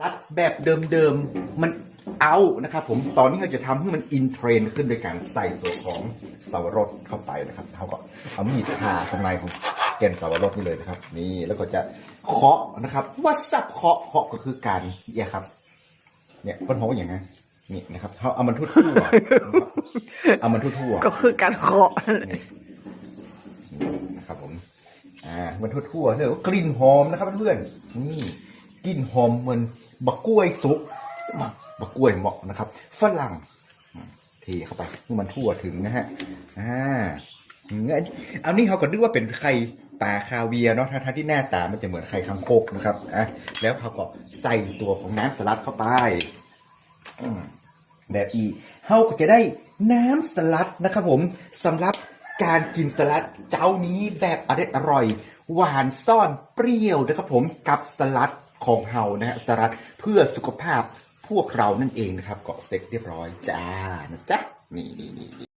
รัดแบบเดิมๆ มันเอานะครับผม ตอนนี้เราจะทำให้มันอินเทรนด์ขึ้นโดยการใส่ตัวของสาวรสเข้าไปนะครับเขาก็เอามีดผ่าข้างในของแกนสาวรสนี่เลยนะครับ นี่แล้วก็จะเคาะนะครับว่าสับเคาะเคาะก็คือการเนี่ยครับ เนี่ยคนเขาอย่างไงนี่นะครับเขาเอามันทั่วๆนะครับเอามันทั่วๆก็คือการเคาะนั่นแหละนี่นี่นะครับผม อ่ามันทั่วๆเลยกลิ่นหอมนะครับเพื่อนๆนี่กลิ่นหอมเหมือน บักกล้วยสุกบักกล้วยเหมาะนะครับฝรั่งเทเข้าไปให้มันทั่วถึงนะฮะอ่าเงี้ยเอานี่เขาก็นึกว่าเป็นไข่ปลาคาเวียเนาะทั้งที่หน้าตามันจะเหมือนไข่คังคกนะครับอะแล้วเขาก็ใส่ตัวของน้ำสลัดเข้าไปแบบอีเขาก็จะได้น้ำสลัดนะครับผมสำหรับการกินสลัดเจ้านี้แบบอร่อยหวานซ่อนเปรี้ยวนะครับผมกับสลัด ของเฮานะฮะสลัดเพื่อสุขภาพพวกเรานั่นเองนะครับเกาะเสร็จเรียบร้อยจ้านะจ๊ะนี่นี่นี่